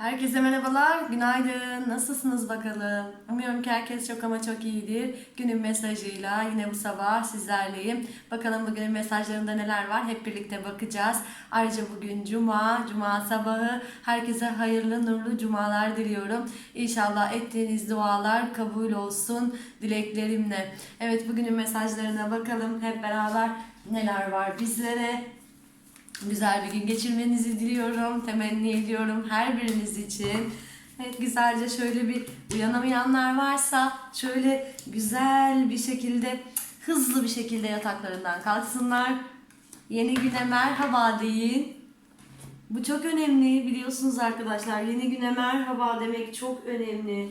Herkese merhabalar, günaydın. Nasılsınız bakalım? Umuyorum ki herkes çok ama çok iyidir. Günün mesajıyla yine bu sabah sizlerleyim. Bakalım bugünün mesajlarında neler var hep birlikte bakacağız. Ayrıca bugün cuma, cuma sabahı. Herkese hayırlı, nurlu cumalar diliyorum. İnşallah ettiğiniz dualar kabul olsun dileklerimle. Evet bugünün mesajlarına bakalım hep beraber neler var bizlere. Güzel bir gün geçirmenizi diliyorum, temenni ediyorum her biriniz için. Evet güzelce şöyle bir uyanamayanlar varsa şöyle güzel bir şekilde hızlı bir şekilde yataklarından kalksınlar. Yeni güne merhaba deyin. Bu çok önemli biliyorsunuz arkadaşlar. Yeni güne merhaba demek çok önemli.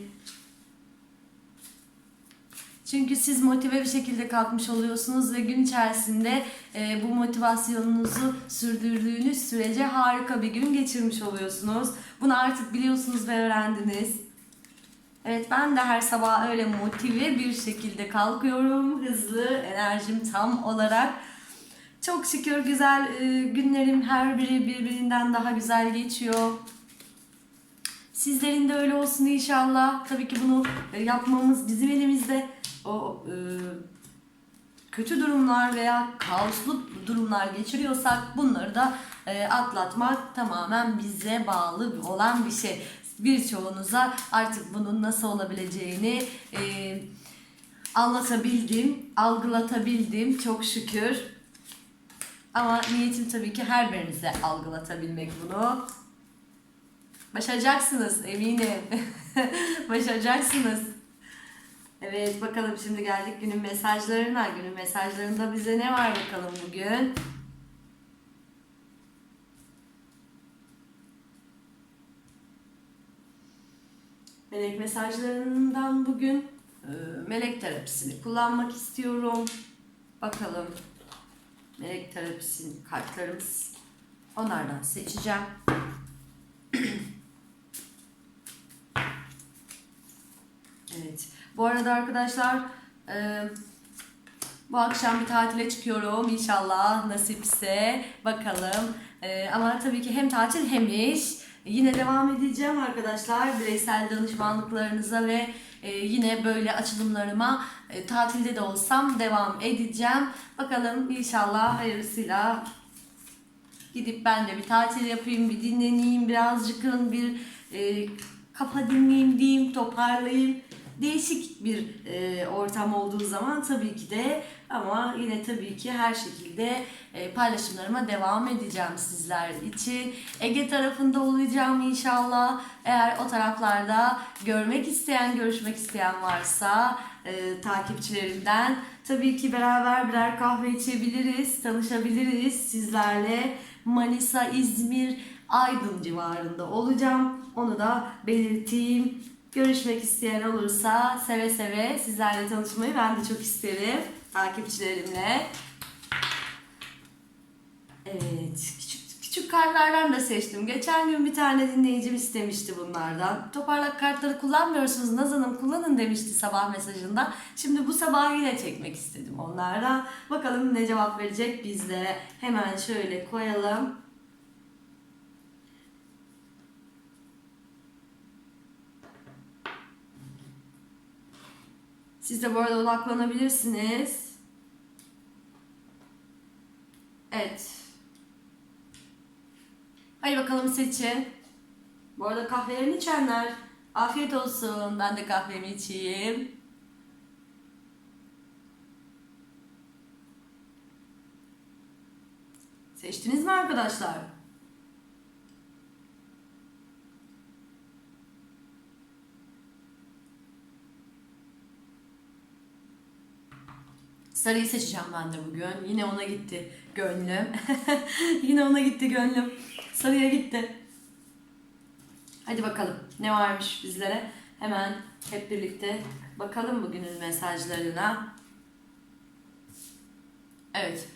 Çünkü siz motive bir şekilde kalkmış oluyorsunuz ve gün içerisinde e, bu motivasyonunuzu sürdürdüğünüz sürece harika bir gün geçirmiş oluyorsunuz. Bunu artık biliyorsunuz ve öğrendiniz. Evet ben de her sabah öyle motive bir şekilde kalkıyorum. Hızlı, enerjim tam olarak. Çok şükür güzel e, günlerim her biri birbirinden daha güzel geçiyor. Sizlerin de öyle olsun inşallah. Tabii ki bunu e, yapmamız bizim elimizde. O e, kötü durumlar veya kaoslu durumlar geçiriyorsak bunları da e, atlatmak tamamen bize bağlı olan bir şey. Birçoğunuza artık bunun nasıl olabileceğini e, anlatabildim, algılatabildim çok şükür. Ama niyetim tabii ki her birinize algılatabilmek bunu. Başaracaksınız eminim. Başaracaksınız. Evet bakalım şimdi geldik günün mesajlarına. Günün mesajlarında bize ne var bakalım bugün? Melek mesajlarından bugün e, melek terapisini kullanmak istiyorum. Bakalım melek terapisinin kartlarımız. Onlardan seçeceğim. Evet. Bu arada arkadaşlar e, bu akşam bir tatile çıkıyorum inşallah nasipse bakalım. E, ama tabii ki hem tatil hem iş. Yine devam edeceğim arkadaşlar bireysel danışmanlıklarınıza ve e, yine böyle açılımlarıma e, tatilde de olsam devam edeceğim. Bakalım inşallah hayırlısıyla gidip ben de bir tatil yapayım, bir dinleneyim, birazcık bir e, kafa dinleyeyim diyeyim, toparlayayım. Değişik bir e, ortam olduğu zaman tabii ki de ama yine tabii ki her şekilde e, paylaşımlarıma devam edeceğim sizler için. Ege tarafında olacağım inşallah. Eğer o taraflarda görmek isteyen, görüşmek isteyen varsa e, takipçilerimden tabii ki beraber birer kahve içebiliriz, tanışabiliriz sizlerle. Manisa, İzmir, Aydın civarında olacağım. Onu da belirteyim. Görüşmek isteyen olursa seve seve sizlerle tanışmayı ben de çok isterim takipçilerimle. Evet, küçük, küçük kartlardan da seçtim. Geçen gün bir tane dinleyicim istemişti bunlardan. Toparlak kartları kullanmıyorsunuz Naz Hanım kullanın demişti sabah mesajında. Şimdi bu sabah yine çekmek istedim onlardan. Bakalım ne cevap verecek bizlere. Hemen şöyle koyalım. Siz de bu arada odaklanabilirsiniz. Evet. Hadi bakalım seçin. Bu arada kahvelerini içenler. Afiyet olsun. Ben de kahvemi içeyim. Seçtiniz mi arkadaşlar? Sarıyı seçeceğim ben de bugün. Yine ona gitti gönlüm. Yine ona gitti gönlüm. Sarıya gitti. Hadi bakalım ne varmış bizlere. Hemen hep birlikte bakalım bugünün mesajlarına. Evet.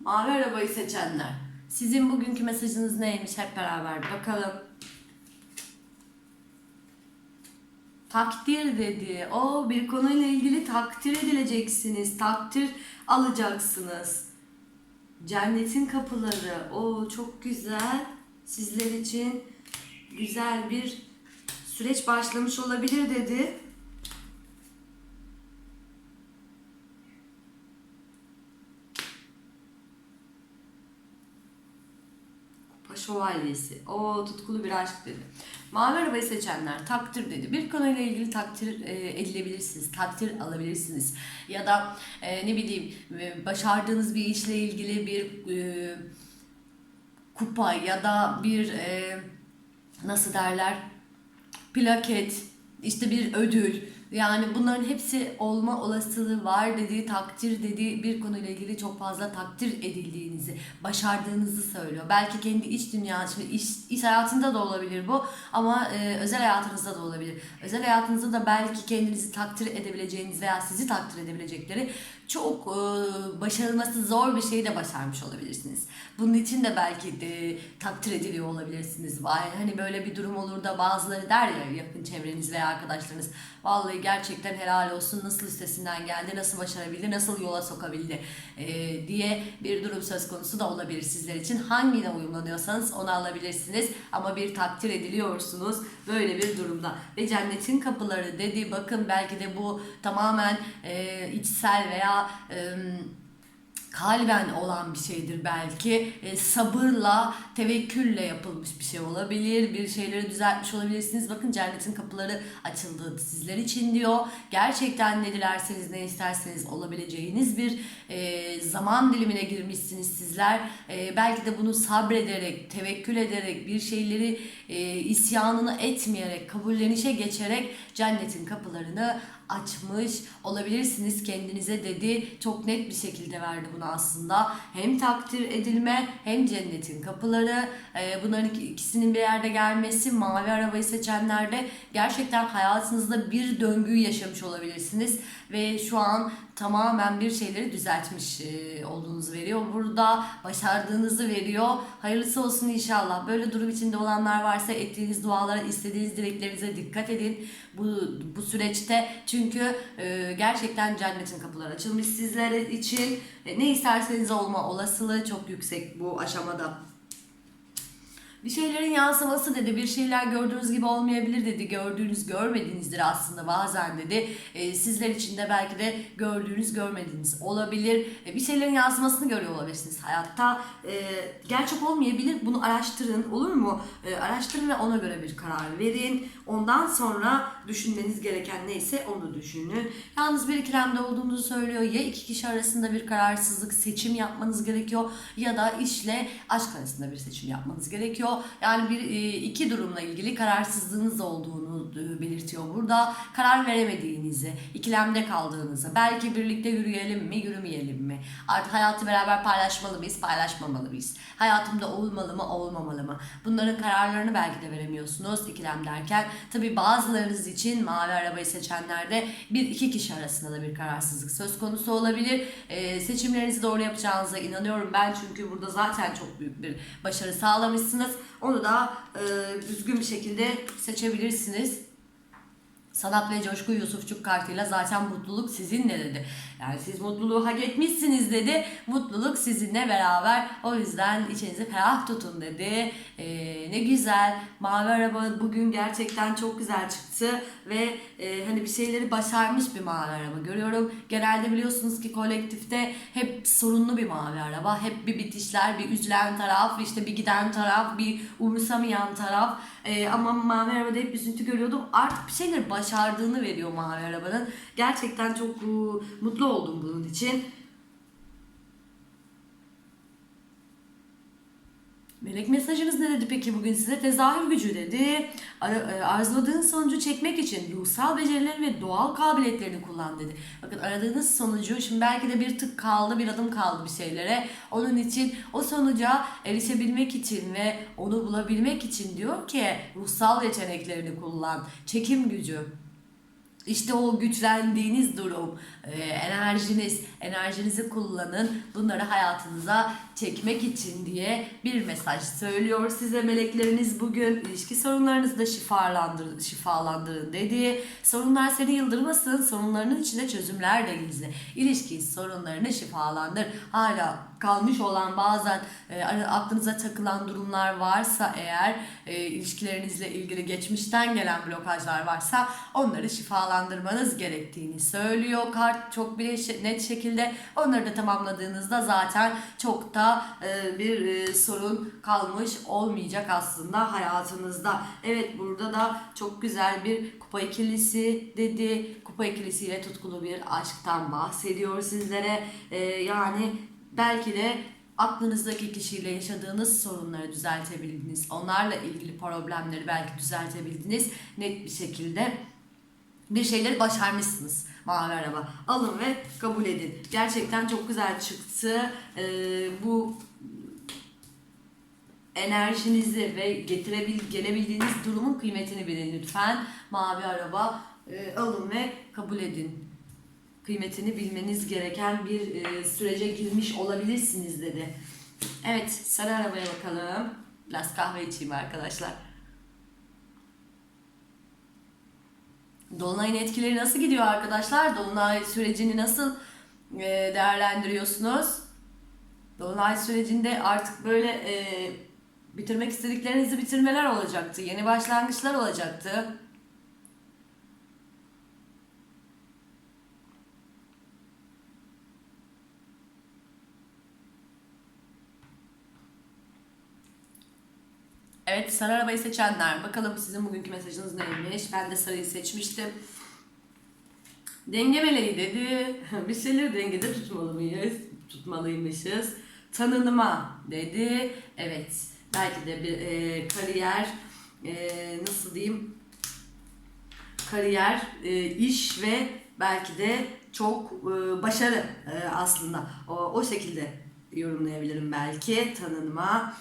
Mavi arabayı seçenler. Sizin bugünkü mesajınız neymiş hep beraber bakalım. Takdir dedi. O bir konuyla ilgili takdir edileceksiniz. Takdir alacaksınız. Cennetin kapıları. O çok güzel. Sizler için güzel bir süreç başlamış olabilir dedi. Şövalyesi. O tutkulu bir aşk dedi. Mavi arabayı seçenler takdir dedi. Bir konuyla ilgili takdir e, edilebilirsiniz. Takdir alabilirsiniz. Ya da e, ne bileyim e, başardığınız bir işle ilgili bir e, kupa ya da bir e, nasıl derler plaket işte bir ödül yani bunların hepsi olma olasılığı var dediği takdir dediği bir konuyla ilgili çok fazla takdir edildiğinizi, başardığınızı söylüyor. Belki kendi iç dünyası, iş, iş hayatında da olabilir bu ama e, özel hayatınızda da olabilir. Özel hayatınızda da belki kendinizi takdir edebileceğiniz veya sizi takdir edebilecekleri çok e, başarılması zor bir şeyi de başarmış olabilirsiniz. Bunun için de belki de takdir ediliyor olabilirsiniz. Vay hani böyle bir durum olur da bazıları der ya yakın çevreniz veya arkadaşlarınız vallahi gerçekten helal olsun nasıl üstesinden geldi, nasıl başarabildi, nasıl yola sokabildi e, diye bir durum söz konusu da olabilir sizler için. Hangine uyumlanıyorsanız onu alabilirsiniz ama bir takdir ediliyorsunuz böyle bir durumda. Ve cennetin kapıları dedi bakın belki de bu tamamen e, içsel veya e, kalben olan bir şeydir belki. E, sabırla, tevekkülle yapılmış bir şey olabilir. Bir şeyleri düzeltmiş olabilirsiniz. Bakın cennetin kapıları açıldı sizler için diyor. Gerçekten ne dilerseniz, ne isterseniz olabileceğiniz bir e, zaman dilimine girmişsiniz sizler. E, belki de bunu sabrederek, tevekkül ederek, bir şeyleri e, isyanını etmeyerek, kabullenişe geçerek cennetin kapılarını açmış olabilirsiniz kendinize dedi. Çok net bir şekilde verdi bunu aslında. Hem takdir edilme hem cennetin kapıları. Ee, bunların iki- ikisinin bir yerde gelmesi mavi arabayı seçenlerde gerçekten hayatınızda bir döngüyü yaşamış olabilirsiniz. Ve şu an tamamen bir şeyleri düzeltmiş e, olduğunuzu veriyor. Burada başardığınızı veriyor. Hayırlısı olsun inşallah. Böyle durum içinde olanlar varsa ettiğiniz dualara, istediğiniz dileklerinize dikkat edin. Bu, bu süreçte çünkü e, gerçekten cennetin kapıları açılmış sizler için. E, ne isterseniz olma olasılığı çok yüksek bu aşamada. Bir şeylerin yansıması dedi. Bir şeyler gördüğünüz gibi olmayabilir dedi. Gördüğünüz görmediğinizdir aslında bazen dedi. E, sizler için de belki de gördüğünüz görmediğiniz olabilir. E, bir şeylerin yansımasını görüyor olabilirsiniz hayatta. E, gerçek olmayabilir. Bunu araştırın olur mu? E, araştırın ve ona göre bir karar verin. Ondan sonra düşünmeniz gereken neyse onu düşünün. Yalnız bir ikilemde olduğunuzu söylüyor. Ya iki kişi arasında bir kararsızlık, seçim yapmanız gerekiyor ya da işle aşk arasında bir seçim yapmanız gerekiyor. Yani bir e, iki durumla ilgili kararsızlığınız olduğunu e, belirtiyor burada. Karar veremediğinizi, ikilemde kaldığınızı, belki birlikte yürüyelim mi, yürümeyelim mi? Artık hayatı beraber paylaşmalı mıyız, paylaşmamalı mıyız? Hayatımda olmalı mı, olmamalı mı? Bunların kararlarını belki de veremiyorsunuz ikilem derken. Tabii bazılarınız için mavi arabayı seçenlerde bir iki kişi arasında da bir kararsızlık söz konusu olabilir. E, seçimlerinizi doğru yapacağınıza inanıyorum ben çünkü burada zaten çok büyük bir başarı sağlamışsınız. Onu da e, düzgün bir şekilde seçebilirsiniz. Sanat ve Coşku Yusufçuk kartıyla zaten mutluluk sizinle dedi. Yani siz mutluluğu hak etmişsiniz dedi. Mutluluk sizinle beraber. O yüzden içinizi ferah tutun dedi. Ee, ne güzel. Mavi araba bugün gerçekten çok güzel çıktı. Ve e, hani bir şeyleri başarmış bir mavi araba görüyorum. Genelde biliyorsunuz ki kolektifte hep sorunlu bir mavi araba. Hep bir bitişler, bir üzülen taraf, işte bir giden taraf, bir umursamayan taraf. Ee, ama mavi arabada hep üzüntü görüyordum. Artık bir şeyleri başardığını veriyor mavi arabanın. Gerçekten çok e, mutlu oldum bunun için. Melek mesajınız ne dedi peki bugün size? Tezahür gücü dedi. Ar- e, arzuladığın sonucu çekmek için ruhsal becerilerini ve doğal kabiliyetlerini kullan dedi. Bakın aradığınız sonucu şimdi belki de bir tık kaldı, bir adım kaldı bir şeylere. Onun için o sonuca erişebilmek için ve onu bulabilmek için diyor ki ruhsal yeteneklerini kullan. Çekim gücü, işte o güçlendiğiniz durum, e, enerjiniz, enerjinizi kullanın. Bunları hayatınıza çekmek için diye bir mesaj söylüyor size melekleriniz bugün ilişki sorunlarınızı da şifalandır, şifalandırın dedi. Sorunlar seni yıldırmasın, sorunlarının içinde çözümler de gizli. İlişki sorunlarını şifalandır. Hala kalmış olan bazen e, aklınıza takılan durumlar varsa eğer e, ilişkilerinizle ilgili geçmişten gelen blokajlar varsa onları şifalandırmanız gerektiğini söylüyor kart çok bir net şekilde onları da tamamladığınızda zaten çok da e, bir e, sorun kalmış olmayacak aslında hayatınızda. Evet burada da çok güzel bir kupa ikilisi dedi. Kupa ikilisiyle tutkulu bir aşktan bahsediyor sizlere. E, yani belki de aklınızdaki kişiyle yaşadığınız sorunları düzeltebildiniz. Onlarla ilgili problemleri belki düzeltebildiniz net bir şekilde. Bir şeyleri başarmışsınız mavi araba. Alın ve kabul edin. Gerçekten çok güzel çıktı. Ee, bu enerjinizi ve getirebil gelebildiğiniz durumun kıymetini bilin lütfen. Mavi araba e, alın ve kabul edin kıymetini bilmeniz gereken bir e, sürece girmiş olabilirsiniz dedi. Evet, sarı arabaya bakalım. Biraz kahve içeyim arkadaşlar. Dolunay'ın etkileri nasıl gidiyor arkadaşlar? Dolunay sürecini nasıl e, değerlendiriyorsunuz? Dolunay sürecinde artık böyle e, bitirmek istediklerinizi bitirmeler olacaktı. Yeni başlangıçlar olacaktı. Evet sarı arabayı seçenler. Bakalım sizin bugünkü mesajınız neymiş? Ben de sarıyı seçmiştim. Denge meleği dedi. Bir şeyleri dengede tutmalı mıyız? Tutmalıymışız. Tanınma dedi. Evet. Belki de bir e, kariyer e, nasıl diyeyim? Kariyer, e, iş ve belki de çok e, başarı e, aslında. O, o şekilde yorumlayabilirim belki. Tanınma.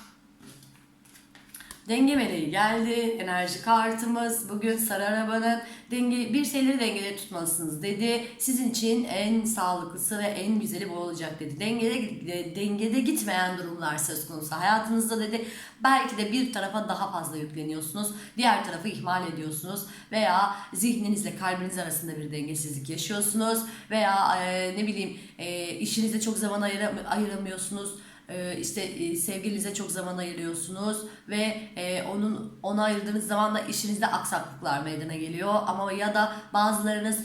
Denge meleği geldi. Enerji kartımız. Bugün sarı arabanın denge, bir şeyleri dengede tutmalısınız dedi. Sizin için en sağlıklısı ve en güzeli bu olacak dedi. Dengede, dengede gitmeyen durumlar söz konusu hayatınızda dedi. Belki de bir tarafa daha fazla yükleniyorsunuz. Diğer tarafı ihmal ediyorsunuz. Veya zihninizle kalbiniz arasında bir dengesizlik yaşıyorsunuz. Veya e, ne bileyim e, işinize çok zaman ayıra, ayıramıyorsunuz e, işte e, sevgilinize çok zaman ayırıyorsunuz ve e, onun ona ayırdığınız zaman da işinizde aksaklıklar meydana geliyor. Ama ya da bazılarınız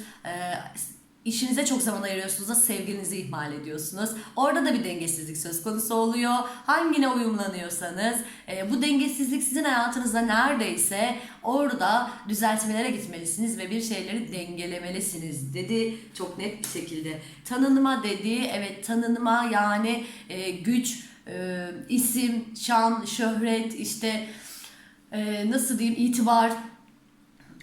işinize çok zaman ayırıyorsunuz da sevgilinizi ihmal ediyorsunuz. Orada da bir dengesizlik söz konusu oluyor. Hangine uyumlanıyorsanız e, bu dengesizlik sizin hayatınızda neredeyse orada düzeltmelere gitmelisiniz ve bir şeyleri dengelemelisiniz dedi çok net bir şekilde. Tanınma dedi. Evet tanınma yani e, güç, e, isim, şan, şöhret işte e, nasıl diyeyim itibar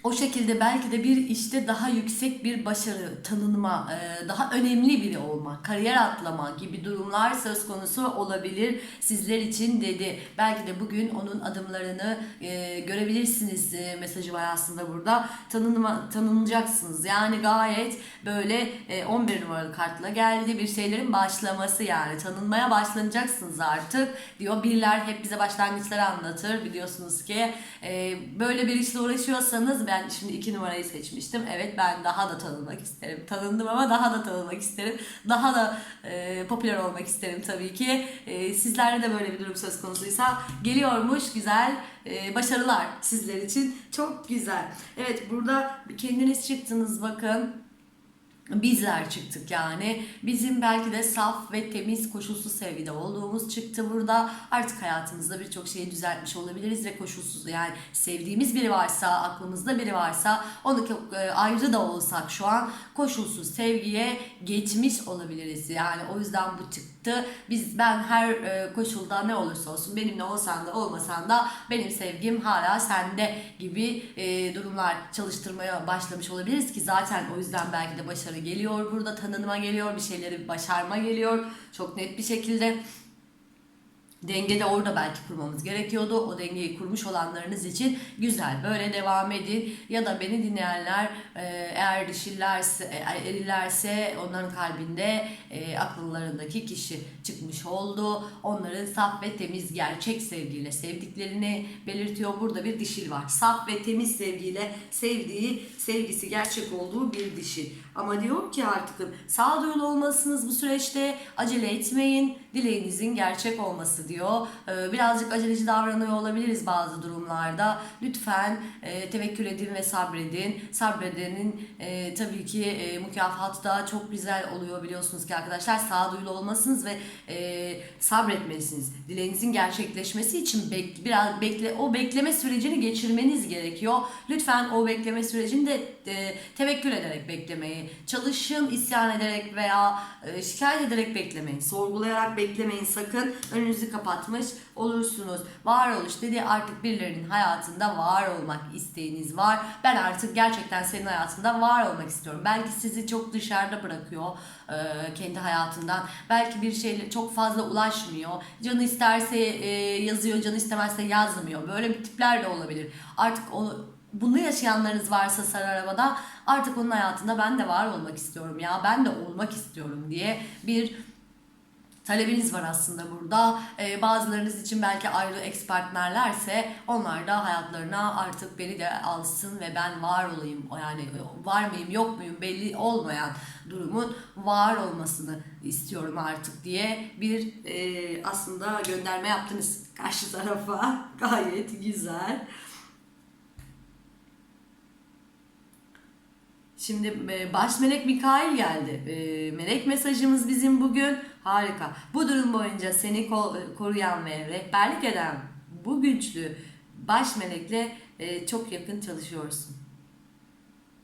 o şekilde belki de bir işte daha yüksek bir başarı, tanınma, e, daha önemli biri olma, kariyer atlama gibi durumlar söz konusu olabilir sizler için dedi. Belki de bugün onun adımlarını e, görebilirsiniz e, mesajı var aslında burada. Tanınma, tanınacaksınız. Yani gayet böyle 11 numaralı kartla geldi. Bir şeylerin başlaması yani. Tanınmaya başlanacaksınız artık diyor. Birler hep bize başlangıçları anlatır. Biliyorsunuz ki böyle bir işle uğraşıyorsanız ben şimdi iki numarayı seçmiştim. Evet ben daha da tanınmak isterim. Tanındım ama daha da tanınmak isterim. Daha da e, popüler olmak isterim tabii ki. E, sizlerde de böyle bir durum söz konusuysa geliyormuş güzel e, başarılar sizler için. Çok güzel. Evet burada kendiniz çıktınız bakın bizler çıktık yani. Bizim belki de saf ve temiz koşulsuz sevgide olduğumuz çıktı burada. Artık hayatımızda birçok şeyi düzeltmiş olabiliriz ve koşulsuz yani sevdiğimiz biri varsa, aklımızda biri varsa onu e, ayrı da olsak şu an koşulsuz sevgiye geçmiş olabiliriz. Yani o yüzden bu çıktı. Biz ben her e, koşulda ne olursa olsun benimle olsan da olmasan da benim sevgim hala sende gibi e, durumlar çalıştırmaya başlamış olabiliriz ki zaten o yüzden belki de başarı geliyor burada tanınma geliyor bir şeyleri başarma geliyor çok net bir şekilde Denge de orada belki kurmamız gerekiyordu. O dengeyi kurmuş olanlarınız için güzel. Böyle devam edin. Ya da beni dinleyenler e, eğer dişillerse, e, erilerse onların kalbinde e, akıllarındaki kişi çıkmış oldu. Onların saf ve temiz gerçek sevgiyle sevdiklerini belirtiyor. Burada bir dişil var. Saf ve temiz sevgiyle sevdiği, sevgisi gerçek olduğu bir dişil. Ama diyor ki artık sağduyulu olmalısınız bu süreçte. Acele etmeyin. Dileğinizin gerçek olması diyor. Ee, birazcık aceleci davranıyor olabiliriz bazı durumlarda. Lütfen e, tevekkül edin ve sabredin. Sabredenin e, tabii ki e, mükafatı da çok güzel oluyor biliyorsunuz ki arkadaşlar. Sağduyulu olmalısınız ve e, sabretmelisiniz. Dileğinizin gerçekleşmesi için bek, biraz bekle o bekleme sürecini geçirmeniz gerekiyor. Lütfen o bekleme sürecini de e, tevekkül ederek beklemeyi çalışın, isyan ederek veya e, şikayet ederek beklemeyin. Sorgulayarak beklemeyin sakın. Önünüzü kapatmış olursunuz. Varoluş dedi artık birilerinin hayatında var olmak isteğiniz var. Ben artık gerçekten senin hayatında var olmak istiyorum. Belki sizi çok dışarıda bırakıyor e, kendi hayatından. Belki bir şeyle çok fazla ulaşmıyor. Canı isterse e, yazıyor, canı istemezse yazmıyor. Böyle bir tipler de olabilir. Artık onu bunu yaşayanlarınız varsa sarı arabada artık onun hayatında ben de var olmak istiyorum ya ben de olmak istiyorum diye bir talebiniz var aslında burada. Ee, bazılarınız için belki ayrı ex partnerlerse onlar da hayatlarına artık beni de alsın ve ben var olayım. Yani var mıyım yok muyum belli olmayan durumun var olmasını istiyorum artık diye bir e, aslında gönderme yaptınız karşı tarafa. Gayet güzel. Şimdi e, baş melek Mikail geldi. E, Melek mesajımız bizim bugün harika. Bu durum boyunca seni ko- koruyan ve rehberlik eden bu güçlü baş melekle e, çok yakın çalışıyorsun.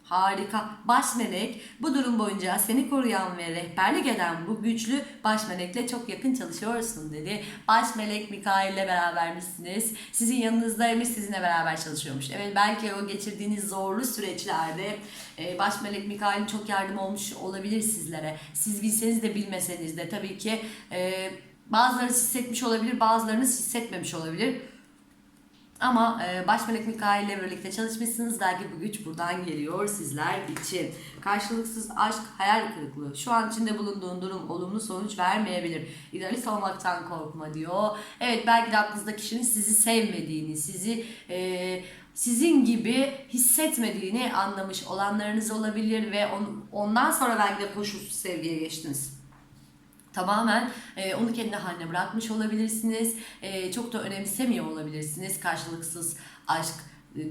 Harika. Baş melek bu durum boyunca seni koruyan ve rehberlik eden bu güçlü baş melekle çok yakın çalışıyorsun dedi. Baş melek Mikail ile berabermişsiniz. Sizin yanınızdaymış, sizinle beraber çalışıyormuş. Evet belki o geçirdiğiniz zorlu süreçlerde e, baş melek Mikail'in çok yardım olmuş olabilir sizlere. Siz bilseniz de bilmeseniz de tabii ki e, bazılarınız hissetmiş olabilir, bazılarınız hissetmemiş olabilir. Ama e, baş melek Mikail ile birlikte çalışmışsınız. Belki bu güç buradan geliyor sizler için. Karşılıksız aşk, hayal kırıklığı. Şu an içinde bulunduğun durum olumlu sonuç vermeyebilir. İdealist olmaktan korkma diyor. Evet belki de aklınızda kişinin sizi sevmediğini, sizi e, sizin gibi hissetmediğini anlamış olanlarınız olabilir ve on, ondan sonra belki de koşulsuz sevgiye geçtiniz tamamen e, onu kendi haline bırakmış olabilirsiniz. E, çok da önemsemiyor olabilirsiniz. Karşılıksız aşk e,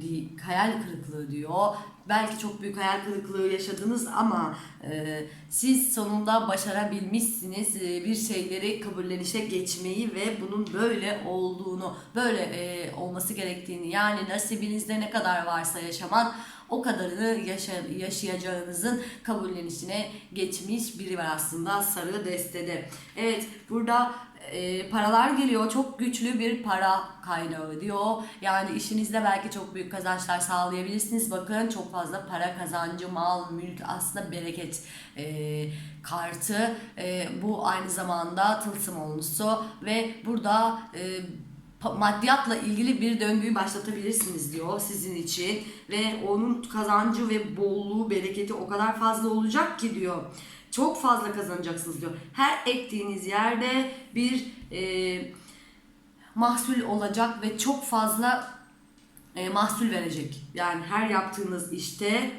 hayal kırıklığı diyor. Belki çok büyük hayal kırıklığı yaşadınız ama e, siz sonunda başarabilmişsiniz e, bir şeyleri kabullenişe geçmeyi ve bunun böyle olduğunu, böyle e, olması gerektiğini yani nasibinizde ne kadar varsa yaşamak o kadarını yaşa, yaşayacağınızın kabullenişine geçmiş biri var aslında sarı destede. Evet burada e, paralar geliyor. Çok güçlü bir para kaynağı diyor. Yani işinizde belki çok büyük kazançlar sağlayabilirsiniz. Bakın çok fazla para kazancı, mal, mülk aslında bereket e, kartı. E, bu aynı zamanda tılsım olmuşsu ve burada e, maddiyatla ilgili bir döngüyü başlatabilirsiniz diyor sizin için ve onun kazancı ve bolluğu, bereketi o kadar fazla olacak ki diyor. Çok fazla kazanacaksınız diyor. Her ektiğiniz yerde bir e, mahsul olacak ve çok fazla e, mahsul verecek. Yani her yaptığınız işte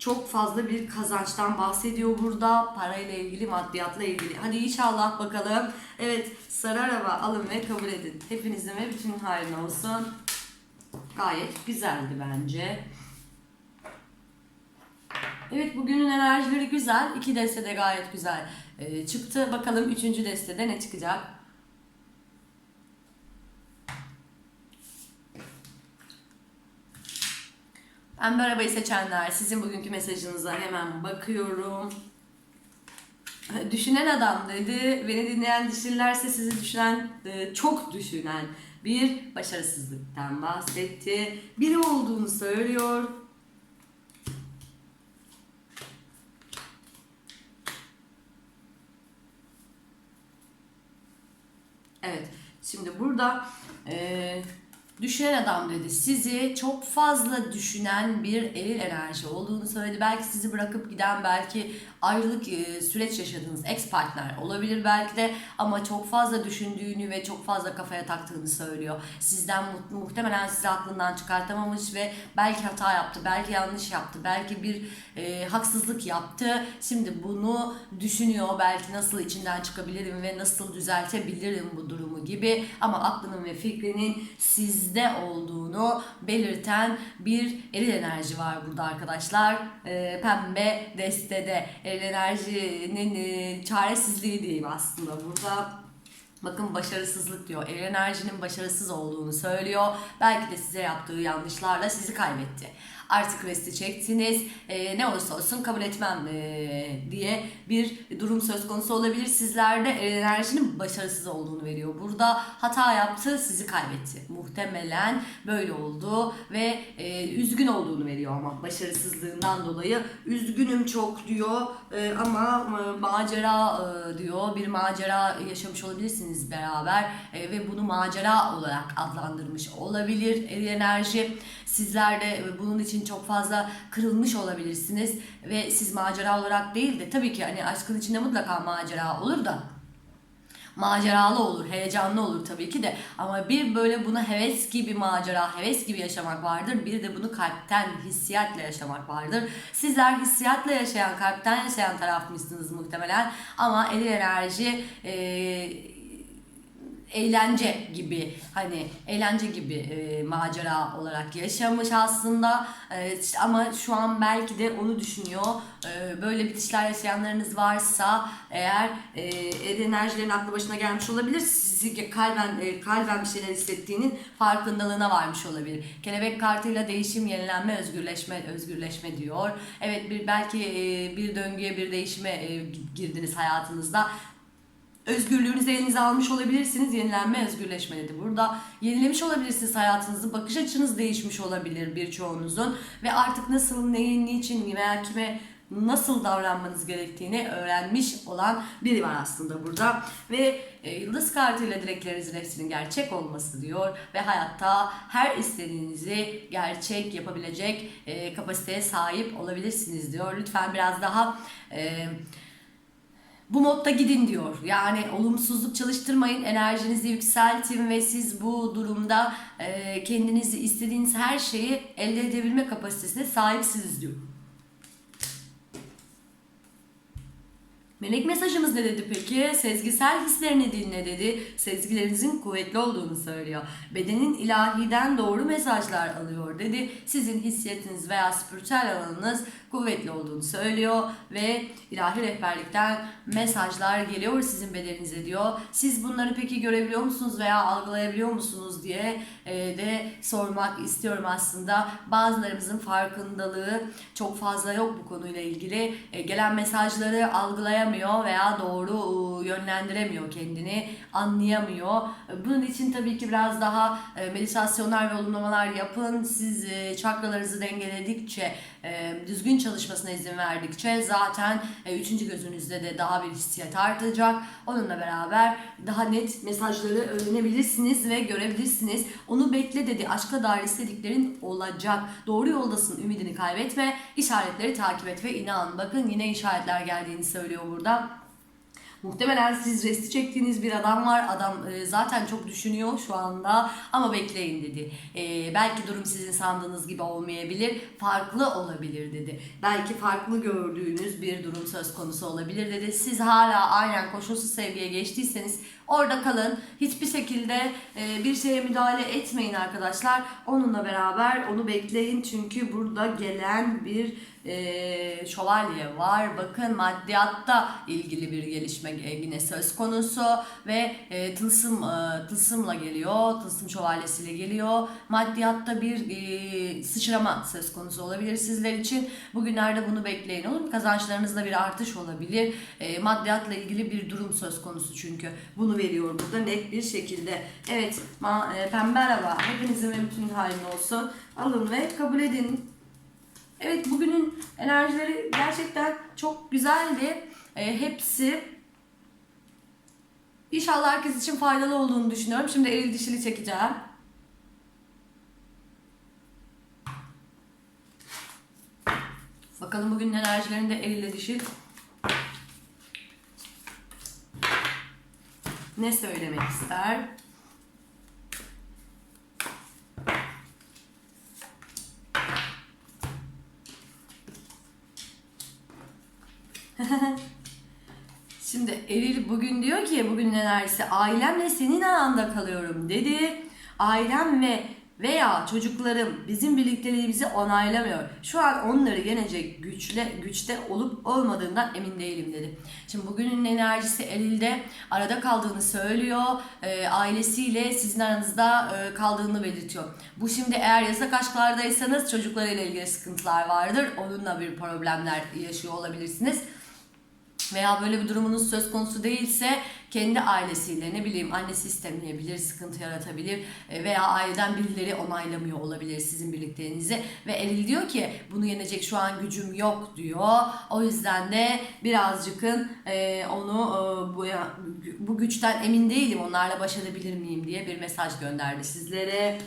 çok fazla bir kazançtan bahsediyor burada. Parayla ilgili, maddiyatla ilgili. Hadi inşallah bakalım. Evet, sarı araba alın ve kabul edin. Hepinizin ve bütün hayrına olsun. Gayet güzeldi bence. Evet bugünün enerjileri güzel. İki deste de gayet güzel e, çıktı. Bakalım üçüncü destede ne çıkacak? Pembe arabayı seçenler sizin bugünkü mesajınıza hemen bakıyorum. Düşünen adam dedi. Beni dinleyen düşünürlerse sizi düşünen, e, çok düşünen bir başarısızlıktan bahsetti. Biri olduğunu söylüyor. Evet. Şimdi burada e, düşünen adam dedi. Sizi çok fazla düşünen bir eril enerji olduğunu söyledi. Belki sizi bırakıp giden, belki ayrılık e, süreç yaşadığınız ex partner olabilir belki de ama çok fazla düşündüğünü ve çok fazla kafaya taktığını söylüyor. Sizden mu- muhtemelen sizi aklından çıkartamamış ve belki hata yaptı, belki yanlış yaptı, belki bir e, haksızlık yaptı. Şimdi bunu düşünüyor. Belki nasıl içinden çıkabilirim ve nasıl düzeltebilirim bu durumu gibi. Ama aklının ve fikrinin sizde olduğunu belirten bir eril enerji var burada arkadaşlar. E, pembe destede eril enerjinin e, çaresizliği diyeyim aslında burada. Bakın başarısızlık diyor. Eril enerjinin başarısız olduğunu söylüyor. Belki de size yaptığı yanlışlarla sizi kaybetti. Artık resti çektiniz. Ee, ne olursa olsun kabul etmem ee, diye bir durum söz konusu olabilir. Sizlerde enerjinin başarısız olduğunu veriyor. Burada hata yaptı, sizi kaybetti. Muhtemelen böyle oldu ve ee, üzgün olduğunu veriyor ama başarısızlığından dolayı. Üzgünüm çok diyor ee, ama e, macera e, diyor. Bir macera yaşamış olabilirsiniz beraber e, ve bunu macera olarak adlandırmış olabilir enerji. Sizler de e, bunun için çok fazla kırılmış olabilirsiniz ve siz macera olarak değil de tabii ki hani aşkın içinde mutlaka macera olur da maceralı olur, heyecanlı olur tabii ki de ama bir böyle buna heves gibi macera, heves gibi yaşamak vardır. Bir de bunu kalpten, hissiyatla yaşamak vardır. Sizler hissiyatla yaşayan, kalpten yaşayan taraf mısınız muhtemelen ama eril enerji eee eğlence gibi hani eğlence gibi e, macera olarak yaşamış aslında. E, ama şu an belki de onu düşünüyor. E, böyle bitişler yaşayanlarınız varsa eğer e, enerjilerin aklı başına gelmiş olabilir. Sizi kalben e, kalben bir şeyler hissettiğinin farkındalığına varmış olabilir. Kelebek kartıyla değişim yenilenme özgürleşme özgürleşme diyor. Evet bir belki e, bir döngüye bir değişime e, girdiniz hayatınızda özgürlüğünüzü elinize almış olabilirsiniz. Yenilenme, özgürleşme dedi. Burada yenilemiş olabilirsiniz hayatınızı. Bakış açınız değişmiş olabilir birçoğunuzun. Ve artık nasıl, neyin, niçin veya kime nasıl davranmanız gerektiğini öğrenmiş olan biri var aslında burada. Ve e, yıldız kartıyla dileklerinizin hepsinin gerçek olması diyor. Ve hayatta her istediğinizi gerçek yapabilecek e, kapasiteye sahip olabilirsiniz diyor. Lütfen biraz daha... E, bu modda gidin diyor. Yani olumsuzluk çalıştırmayın, enerjinizi yükseltin ve siz bu durumda e, kendinizi istediğiniz her şeyi elde edebilme kapasitesine sahipsiniz diyor. Melek mesajımız ne dedi peki? Sezgisel hislerini dinle dedi. Sezgilerinizin kuvvetli olduğunu söylüyor. Bedenin ilahiden doğru mesajlar alıyor dedi. Sizin hissiyatınız veya spiritüel alanınız kuvvetli olduğunu söylüyor ve ilahi rehberlikten mesajlar geliyor sizin bedeninize diyor. Siz bunları peki görebiliyor musunuz veya algılayabiliyor musunuz diye e, de sormak istiyorum aslında. Bazılarımızın farkındalığı çok fazla yok bu konuyla ilgili. E, gelen mesajları algılayamıyor veya doğru e, yönlendiremiyor kendini, anlayamıyor. Bunun için tabii ki biraz daha e, meditasyonlar ve olumlamalar yapın. Siz e, çakralarınızı dengeledikçe, düzgün çalışmasına izin verdikçe zaten üçüncü gözünüzde de daha bir hissiyat artacak. Onunla beraber daha net mesajları öğrenebilirsiniz ve görebilirsiniz. Onu bekle dedi. Aşka dair istediklerin olacak. Doğru yoldasın. Ümidini kaybetme. İşaretleri takip et ve inan. Bakın yine işaretler geldiğini söylüyor burada. Muhtemelen siz resti çektiğiniz bir adam var. Adam e, zaten çok düşünüyor şu anda ama bekleyin dedi. E, belki durum sizin sandığınız gibi olmayabilir. Farklı olabilir dedi. Belki farklı gördüğünüz bir durum söz konusu olabilir dedi. Siz hala aynen koşulsuz sevgiye geçtiyseniz orada kalın. Hiçbir şekilde e, bir şeye müdahale etmeyin arkadaşlar. Onunla beraber onu bekleyin. Çünkü burada gelen bir e, şövalye var. Bakın maddiyatta ilgili bir gelişme yine söz konusu ve e, tılsım e, tılsımla geliyor. Tılsım şövalyesiyle geliyor. Maddiyatta bir e, sıçrama söz konusu olabilir sizler için. Bugünlerde bunu bekleyin olur mu? Kazançlarınızda bir artış olabilir. E, maddiyatla ilgili bir durum söz konusu çünkü. Bunu veriyor burada net bir şekilde. Evet, ma, e, pembe araba hepinizin ve bütün halin olsun. Alın ve kabul edin. Evet bugünün enerjileri gerçekten çok güzeldi. E, hepsi İnşallah herkes için faydalı olduğunu düşünüyorum. Şimdi eril dişili çekeceğim. Bakalım bugün enerjilerinde eril dişil ne söylemek ister? Şimdi Eril bugün diyor ki bugünün enerjisi ailemle senin aranda kalıyorum dedi. Ailem ve veya çocuklarım bizim birlikteliğimizi onaylamıyor. Şu an onları yenecek güçle güçte olup olmadığından emin değilim dedi. Şimdi bugünün enerjisi Eril'de arada kaldığını söylüyor. E, ailesiyle sizin aranızda e, kaldığını belirtiyor. Bu şimdi eğer yasak aşklardaysanız çocuklarıyla ilgili sıkıntılar vardır. Onunla bir problemler yaşıyor olabilirsiniz veya böyle bir durumunuz söz konusu değilse kendi ailesiyle ne bileyim annesi istemeyebilir, sıkıntı yaratabilir e, veya aileden birileri onaylamıyor olabilir sizin birlikteliğinizi ve Eril diyor ki bunu yenecek şu an gücüm yok diyor. O yüzden de birazcıkın e, onu e, bu, bu güçten emin değilim onlarla baş edebilir miyim diye bir mesaj gönderdi sizlere.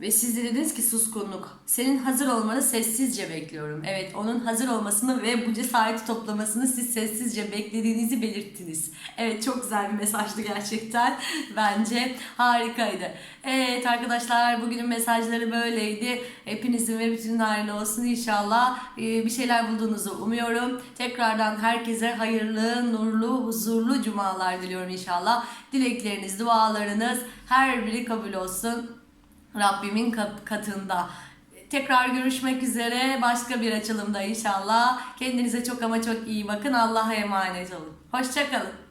Ve siz de dediniz ki suskunluk. Senin hazır olmanı sessizce bekliyorum. Evet onun hazır olmasını ve bu cesareti toplamasını siz sessizce beklediğinizi belirttiniz. Evet çok güzel bir mesajdı gerçekten. Bence harikaydı. Evet arkadaşlar bugünün mesajları böyleydi. Hepinizin ve bütün narin olsun inşallah. Ee, bir şeyler bulduğunuzu umuyorum. Tekrardan herkese hayırlı, nurlu, huzurlu cumalar diliyorum inşallah. Dilekleriniz, dualarınız her biri kabul olsun. Rabbimin kat- katında. Tekrar görüşmek üzere başka bir açılımda inşallah. Kendinize çok ama çok iyi bakın. Allah'a emanet olun. Hoşçakalın.